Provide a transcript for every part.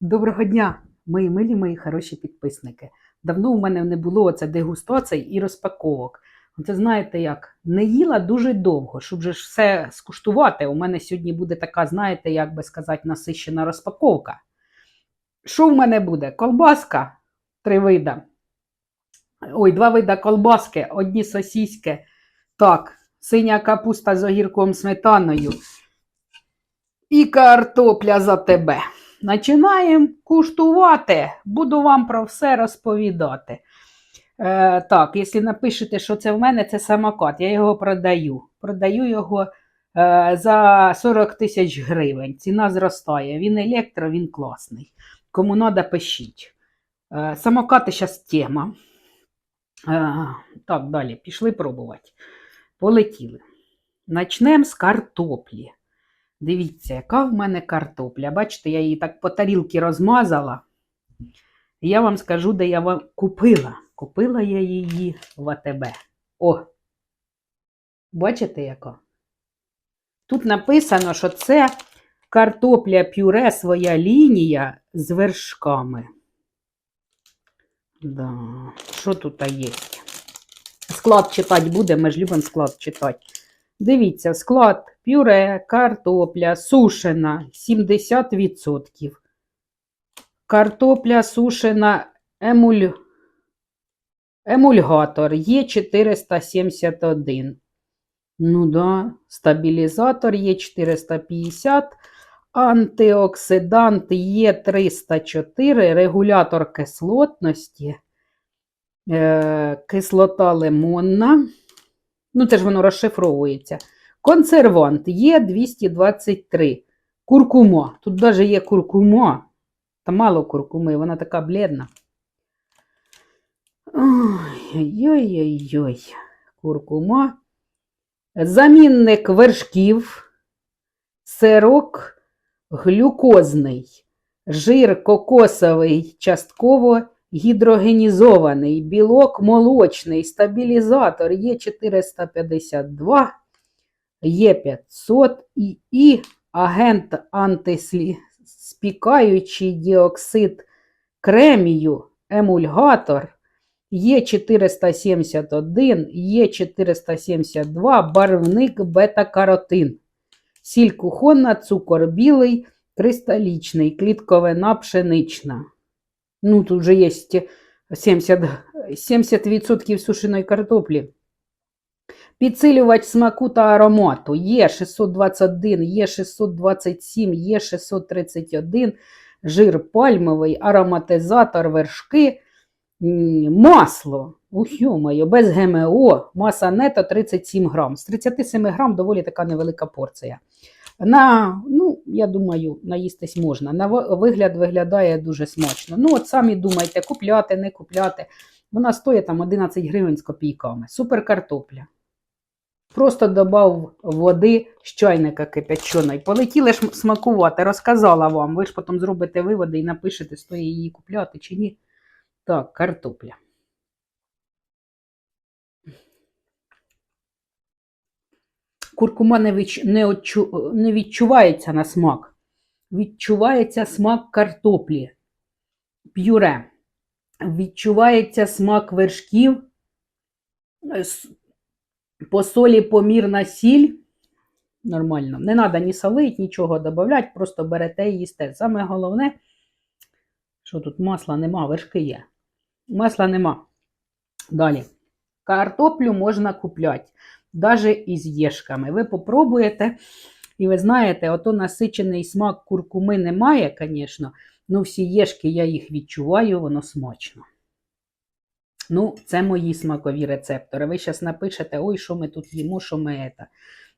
Доброго дня, мої милі, мої хороші підписники. Давно у мене не було оце дегустацій і розпаковок. Це знаєте як, не їла дуже довго, щоб же все скуштувати. У мене сьогодні буде така, знаєте, як би сказати, насищена розпаковка. Що в мене буде? Колбаска, три вида. Ой, два вида колбаски, одні сосіськи. Так, синя капуста з огірком сметаною. І картопля за тебе. Починаємо куштувати. Буду вам про все розповідати. Е, так, якщо напишете, що це в мене, це самокат, я його продаю. Продаю його е, за 40 тисяч гривень. Ціна зростає. Він електро, він класний. Кому треба, пишіть. Е, самокати зараз тема. Е, так, далі, пішли пробувати. Полетіли. Начнемо з картоплі. Дивіться, яка в мене картопля. Бачите, я її так по тарілці розмазала. Я вам скажу, де я вам купила. Купила я її в АТБ. О! Бачите, яка? Тут написано, що це картопля пюре своя лінія з вершками. Да. Що тут є? Склад читати буде, ми ж любимо склад читати. Дивіться, склад пюре, картопля сушена 70%. Картопля сушена емуль... емульгатор є 471. Ну да, стабілізатор є 450, антиоксидант є 304, регулятор кислотності, е, кислота лимонна. Ну, це ж воно розшифровується. Консервант є 223. Куркума. Тут навіть є куркума. Та мало куркуми, вона така бледна. Ой-ой-ой. Куркума. Замінник вершків, сирок глюкозний, жир кокосовий, частково гідрогенізований, білок молочний, стабілізатор є 452, є 500 і, і агент антиспікаючий діоксид кремію, емульгатор. Є 471, є 472, барвник бета-каротин, сіль кухонна, цукор білий, кристалічний, клітковина пшенична. Ну, тут вже є 70, 70% сушеної картоплі. Підсилювач смаку та аромату. Є 621, є 627, є 631, жир пальмовий, ароматизатор, вершки, масло. Ух, йомаю, без ГМО, маса нето 37 грам. З 37 грам доволі така невелика порція. На, ну, я думаю, наїстись можна. На вигляд виглядає дуже смачно. Ну, от самі думайте, купляти, не купляти. Вона стоїть там 11 гривень з копійками. Супер картопля. Просто додав води з чайника кипяченої. Полетіли ж смакувати, розказала вам. Ви ж потім зробите виводи і напишете, стоїть її купляти чи ні. Так, картопля. Куркума не, відч... не, отчу... не відчувається на смак. Відчувається смак картоплі, п'юре. Відчувається смак вершків, по солі помірна сіль. Нормально. Не треба ні солити, нічого додати, просто берете і їсте. Саме головне, що тут масла нема, вершки є. Масла нема. Далі. Картоплю можна купляти навіть із єшками. Ви попробуєте, і ви знаєте, ото насичений смак куркуми немає, звісно, ну всі єшки я їх відчуваю, воно смачно. Ну, це мої смакові рецептори. Ви зараз напишете, ой, що ми тут їмо, що ми це.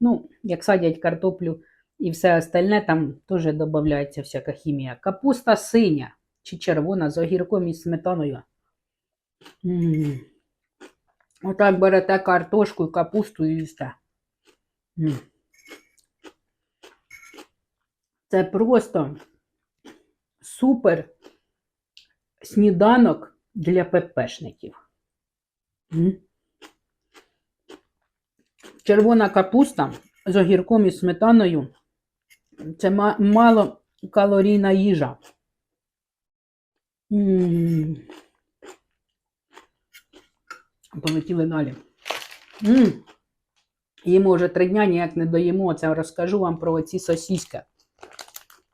Ну, як садять картоплю і все остальне, там теж додається всяка хімія. Капуста синя чи червона з огірком і сметаною. М -м -м. Отак берете картошку, капусту і їсте. Це просто супер сніданок для ППшників. Червона капуста з огірком і сметаною це мало калорійна їжа. М. Полетіли далі. М. Їмо вже три дня, ніяк не доїмо. Це розкажу вам про ці сосіски.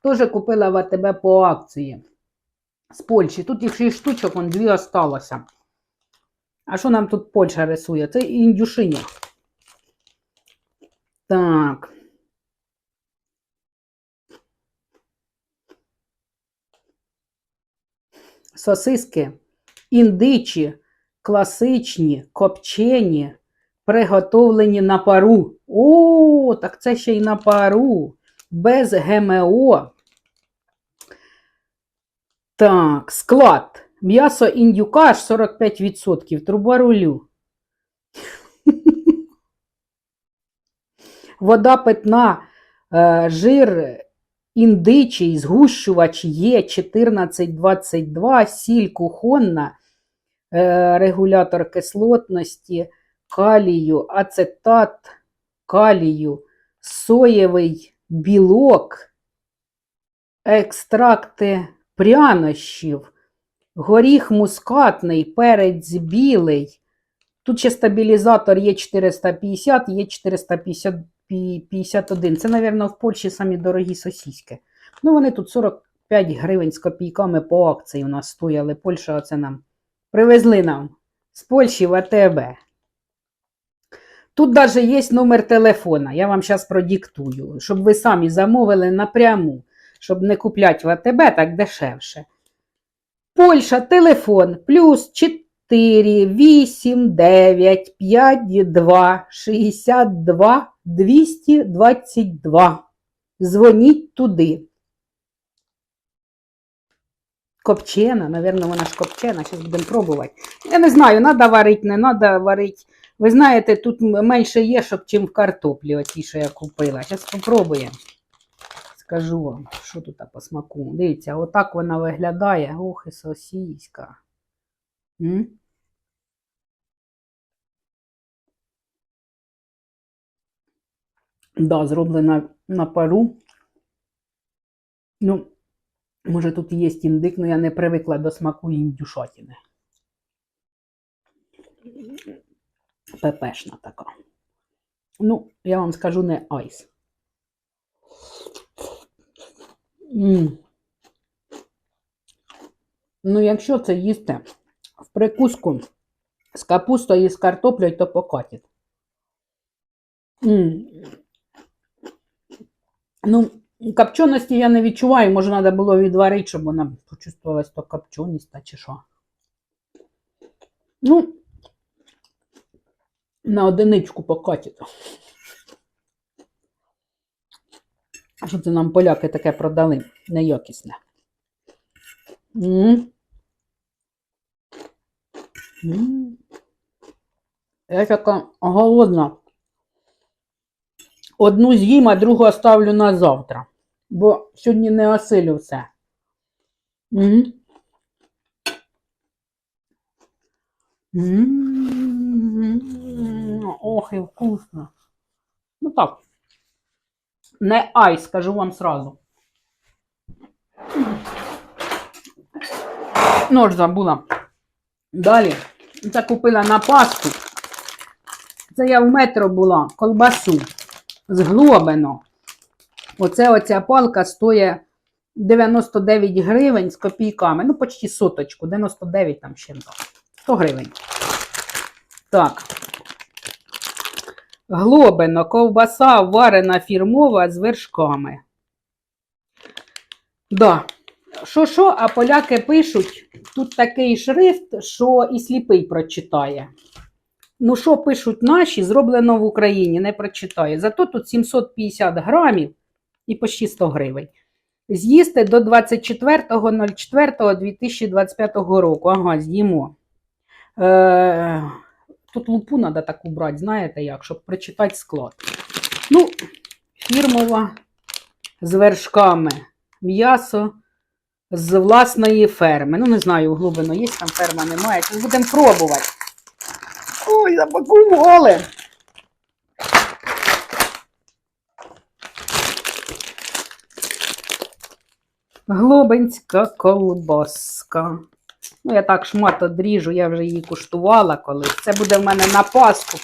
Тоже купила в АТБ по акції з Польщі. Тут їх 6 штучок, вон дві осталося. А що нам тут Польща рисує? Це індюшиня. Так. Сосиски індичі, класичні, копчені, приготовлені на пару. О, так це ще й на пару. Без ГМО. Так, склад. М'ясо індюка аж 45%. Труба рулю. Вода питна, е, жир індичий, згущувач є 1422, сіль кухонна, регулятор кислотності, калію, ацетат, калію, соєвий білок, екстракти прянощів, горіх мускатний, перець білий. Тут ще стабілізатор є 450, є 451. Це, мабуть, в Польщі самі дорогі сосіски. Ну, вони тут 45 гривень з копійками по акції у нас стояли. Польща оце нам привезли нам з Польщі в АТБ. Тут навіть є номер телефона. Я вам зараз продиктую, щоб ви самі замовили напряму, щоб не купляти в АТБ так дешевше. Польща, телефон, плюс 4, 8, 9, 5, 2, 62, 222. Дзвоніть туди. Копчена, напевно, вона ж копчена, зараз будемо пробувати. Я не знаю, треба варити, не треба варити. Ви знаєте, тут менше є, щоб в картоплі, оті, що я купила. Зараз спробуємо. Скажу вам, що тут по смаку. Дивіться, отак вона виглядає. Ох, і сосіська. М? Да, зроблена на пару. Ну, може тут є індик, але я не привикла до смаку індюшатини. Пепешна така. Ну, я вам скажу не айс. М. Ну, якщо це їсти в прикуску з капустою і з картоплею, то покатить. Ну, копченості я не відчуваю, може, треба було відварити, щоб вона почувствувалась то копченість та чи що. Ну, на одиничку покатить. А що це нам поляки таке продали? Неякісне. М. Я така голодна. Одну з'їм, а другу оставлю на завтра. Бо сьогодні не осилю все. М. Ох, і вкусно. Ну так. Не ай, скажу вам сразу. Нож забула. Далі. Це купила на пасту. Це я в метро була, колбасу. Зглобено. Оце оця палка стоїть 99 гривень з копійками. Ну, почти соточку, 99 там ще 100 гривень. Так. Глобино, ковбаса варена фірмова з вершками. Да. Що що, а поляки пишуть, тут такий шрифт, що і сліпий прочитає. Ну, що пишуть наші, зроблено в Україні, не прочитає. Зато тут 750 грамів і почти 100 гривень. З'їсти до 24.04.2025 року. Ага, з'їмо. Е, тут лупу треба таку брати, знаєте як, щоб прочитати склад. Ну, фірмова з вершками. М'ясо з власної ферми. Ну, не знаю, глибину є там ферма, немає. Будемо пробувати. Ой, запакували. Глобинська колбаска. Ну, я так шмат одріжу, я вже її куштувала колись. Це буде в мене на Пасху.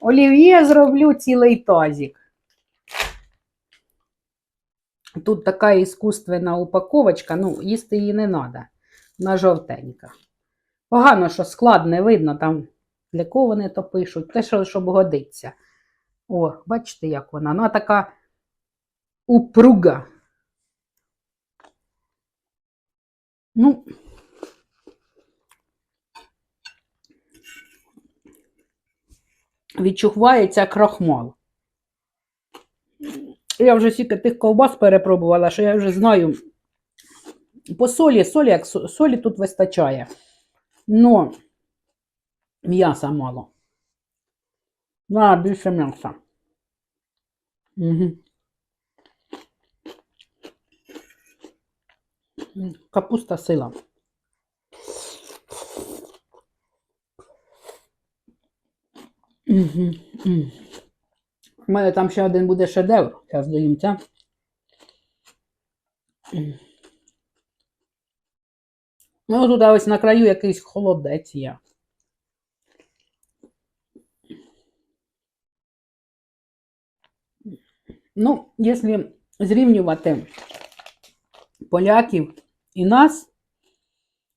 Олів'є зроблю цілий тазик. Тут така іскусственна упаковочка, ну, їсти її не треба. Вона жовтенька. Погано, що склад не видно, там для кого вони то пишуть, те, що, щоб годиться. О, бачите, як вона? Вона така упруга. Ну, відчувається крахмал. Я вже стільки тих ковбас перепробувала, що я вже знаю. По солі, солі, як солі тут вистачає. Но м'яса мало. На, більше м'яса. Угу. Капуста сила. У мене там ще один буде шедевр. Зараз доїм це. Ну, тут ось на краю якийсь холодець є. Ну, якщо зрівнювати поляків і нас,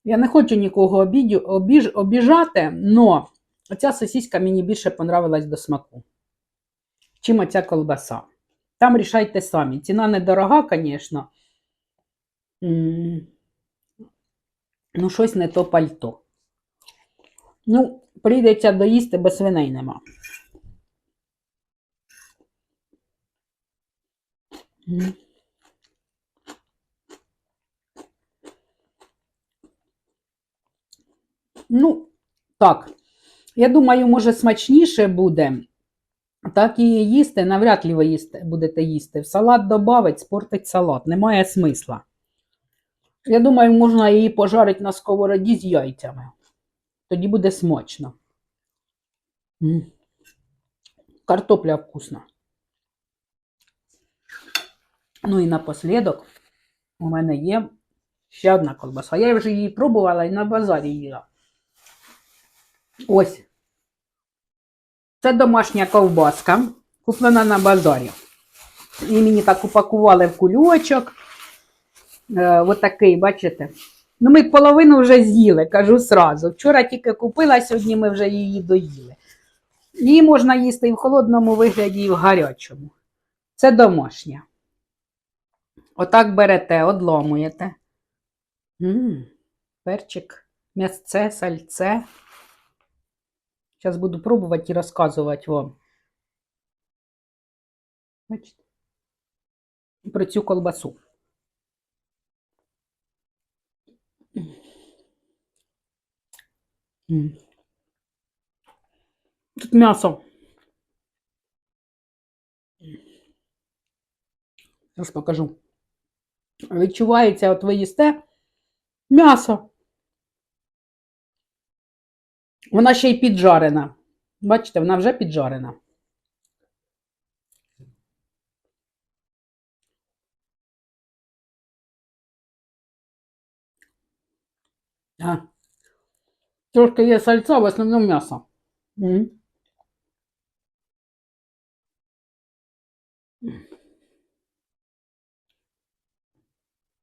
я не хочу нікого обідю, обіж, обіжати, але оця сосіска мені більше понравилась до смаку, чим оця колбаса. Там рішайте самі. Ціна недорога, звісно. Ну, щось не то пальто. Ну, прийдеться доїсти, бо свиней нема. М. Ну, так. Я думаю, може, смачніше буде. Так її їсти, навряд ли ви їсти, будете їсти. В салат додавить, спортить салат. Немає смисла. Я думаю, можна її пожарити на сковороді з яйцями. Тоді буде смачно. Картопля вкусна. Ну і напослідок у мене є ще одна колбаса. Я вже її пробувала і на базарі їла. Ось. Це домашня ковбаска, куплена на базарі. І мені так упакували в кульочок. Е, отакий, бачите? Ну, ми половину вже з'їли, кажу сразу. Вчора тільки купила, сьогодні ми вже її доїли. Її можна їсти і в холодному вигляді, і в гарячому. Це домашня. Отак берете, одламуєте. М, Перчик, м'ясце, сальце. Зараз буду пробувати і розказувати вам. Бачите? Про цю колбасу. Тут м'ясо. Зараз покажу. Відчувається, от ви їсте м'ясо. Вона ще й піджарена. Бачите, вона вже піджарена. А. Трошки є сальця, в основному м'ясо.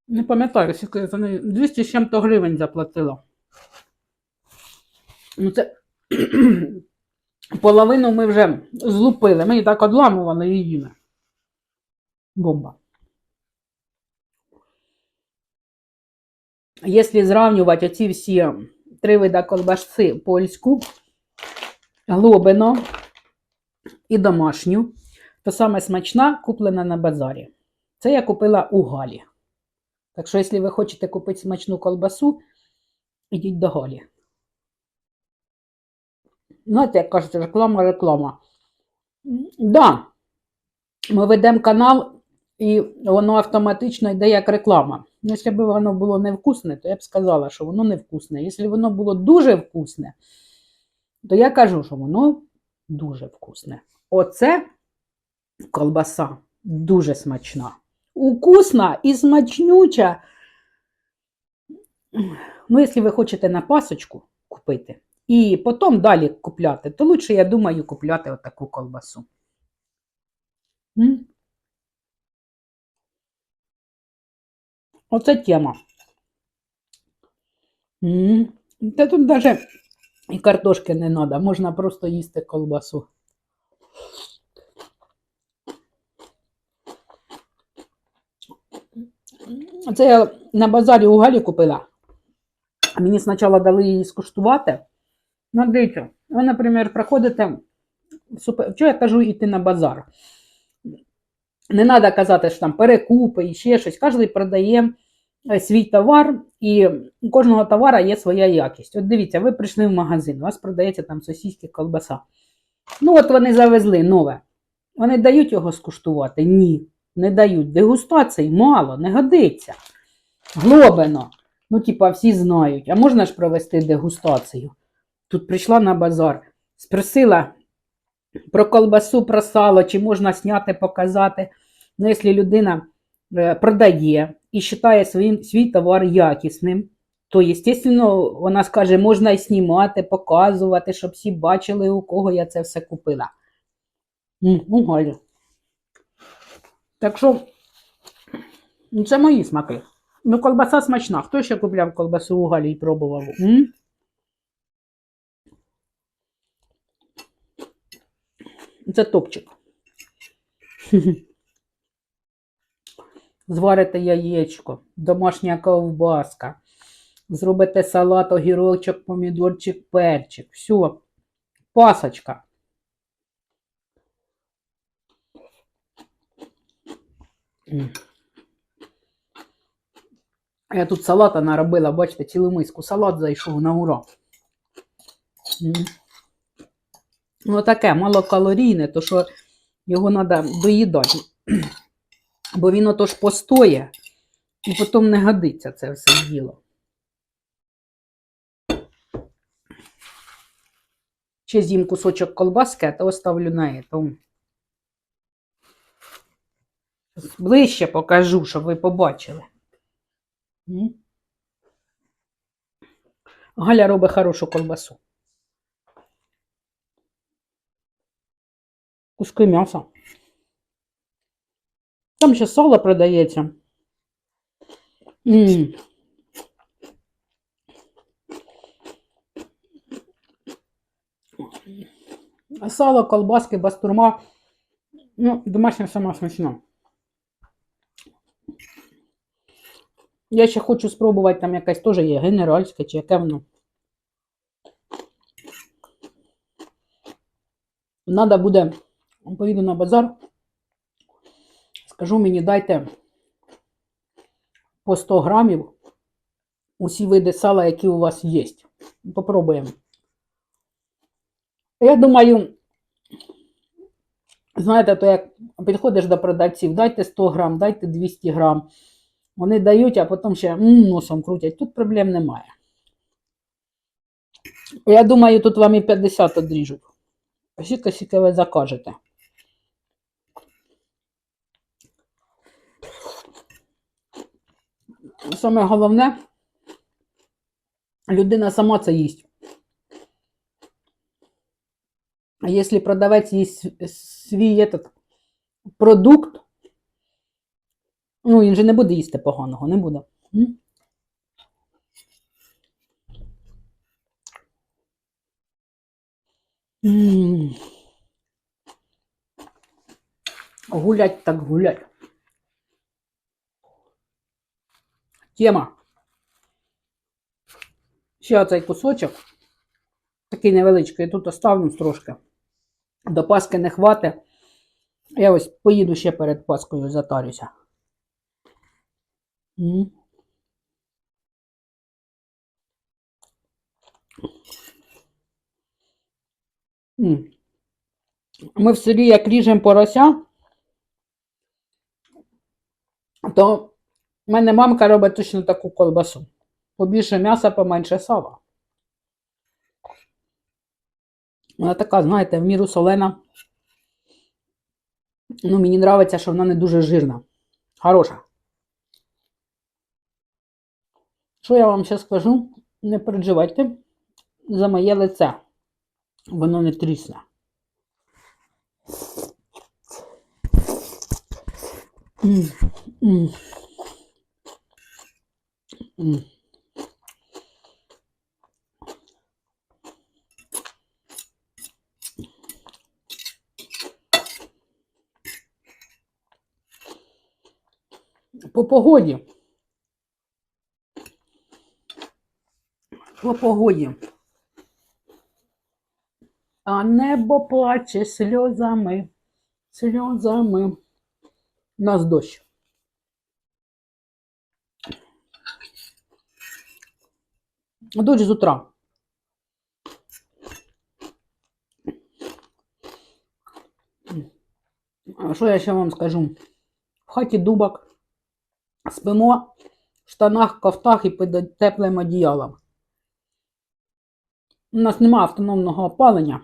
Не пам'ятаю, скільки за неї 200 з чим-то гривень заплатила. Ну, це половину ми вже злупили. Ми її так одламували їли. Бомба. Якщо зрівнювати оці всі три вида колбаси польську, глобино і домашню, то саме смачна куплена на базарі. Це я купила у Галі. Так що, якщо ви хочете купити смачну колбасу, ідіть до Галі. Знаєте, як кажуть, реклама, реклама. Да, ми ведемо канал, і воно автоматично йде як реклама. Ну, якщо б воно було невкусне, то я б сказала, що воно невкусне. Якщо воно було дуже вкусне, то я кажу, що воно дуже вкусне. Оце колбаса дуже смачна. Укусна і смачнюча. Ну, якщо ви хочете на пасочку купити і потім далі купляти, то лучше, я думаю, купляти отаку колбасу. М? Оце тема. М. Та тут навіть і картошки не треба, можна просто їсти колбасу. Це я на базарі у Галі купила. Мені спочатку дали її скуштувати. Ну, дивіться, ви, наприклад, супер... Чого я кажу йти на базар? Не треба казати, що там перекупи і ще щось. Кожен продає е, свій товар, і у кожного товара є своя якість. От дивіться, ви прийшли в магазин, у вас продається там сосиски, колбаса. Ну, от вони завезли нове. Вони дають його скуштувати? Ні, не дають. Дегустації мало, не годиться. Глобино. Ну, типа, всі знають. А можна ж провести дегустацію? Тут прийшла на базар, спросила про колбасу, про сало, чи можна зняти, показати. Ну, якщо людина е, продає і вважає свій, свій товар якісним, то, звісно, вона скаже, можна і знімати, показувати, щоб всі бачили, у кого я це все купила. Ну, Так що, ну, це мої смаки. Ну, колбаса смачна. Хто ще купляв колбасу у Галі і пробував? М? Це топчик. Зварите яєчко, домашня ковбаска, зробите салат, огірочок, помідорчик, перчик. Все, пасочка. Я тут салата наробила, бачите, цілу миску. Салат зайшов на ура. Ну, таке малокалорійне, то що його треба доїдати. Бо він ото ж постоє, і потім не годиться це все діло. Ще з'їм кусочок колбаски, а то оставлю на этом. Ближче покажу, щоб ви побачили. Галя робить хорошу колбасу. Куски м'яса. Там ще сало продається. А Сало, колбаски, бастурма. Ну, домашня сама смачна. Я ще хочу спробувати, там якась теж є генеральська чи яке воно. Надо буде, поїду на базар, скажу мені, дайте по 100 грамів усі види сала, які у вас є. Попробуємо. Я думаю, знаєте, то як підходиш до продавців, дайте 100 грам, дайте 200 грам. Вони дають, а потім ще носом крутять. Тут проблем немає. Я думаю, тут вам і 50 одріжуть. Скільки ви закажете. Саме головне, людина сама це їсть. А якщо продавець їсть свій этот продукт, ну, він же не буде їсти поганого, не буде. Гулять так гулять. Тема. Ще оцей кусочок. Такий невеличкий. Тут оставлю трошки. До Паски не хватить. Я ось поїду ще перед Паскою затарюся. Ми в селі, як ріжемо порося, то в мене мамка робить точно таку колбасу. Побільше м'яса, поменше сала. Вона така, знаєте, в міру солена. Ну, мені подобається, що вона не дуже жирна. Хороша. Що я вам ще скажу? Не переживайте за моє лице. Воно не трісне. М. М. По погоді. По погоді. А небо плаче сльозами, сльозами. У нас дощ. Дощ з утра. Що я ще вам скажу? В хаті дубак. Спимо в штанах, кофтах і під теплим одіялом. У нас немає автономного опалення.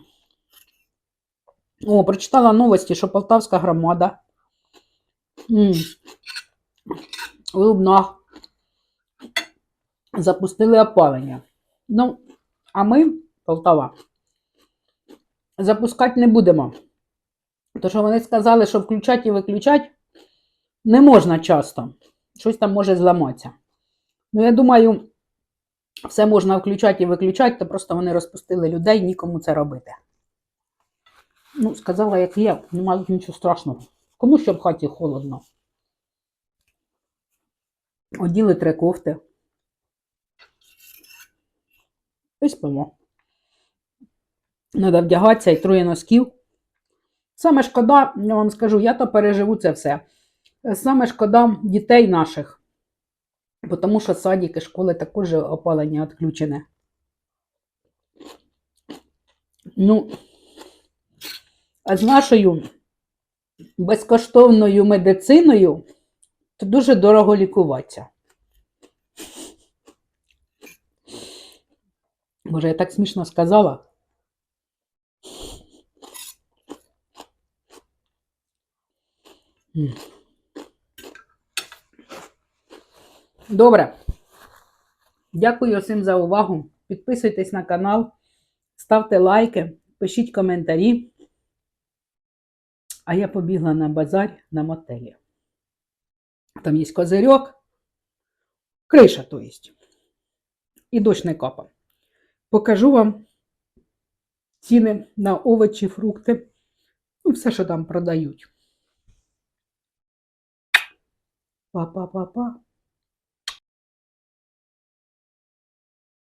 О, прочитала новості, що Полтавська громада в запустили опалення. Ну, а ми, Полтава, запускати не будемо. Тому що вони сказали, що включати і виключати не можна часто. Щось там може зламатися. Ну, я думаю, все можна включати і виключати, то просто вони розпустили людей, нікому це робити. Ну, сказала, як є, немає нічого страшного. Кому що в хаті холодно. Оділи три кофти. І спимо. Треба вдягатися і троє носків. Саме шкода, я вам скажу, я то переживу це все. Саме шкода дітей наших, тому що садики, школи також опалення відключене. Ну, а з нашою безкоштовною медициною то дуже дорого лікуватися. Боже, я так смішно сказала. Добре. Дякую всім за увагу. Підписуйтесь на канал, ставте лайки, пишіть коментарі. А я побігла на базар на мотелі. Там є козирьок, криша, то есть. І дощ не капа. Покажу вам ціни на овочі, фрукти. Ну, все, що там продають. Па-па-па-па.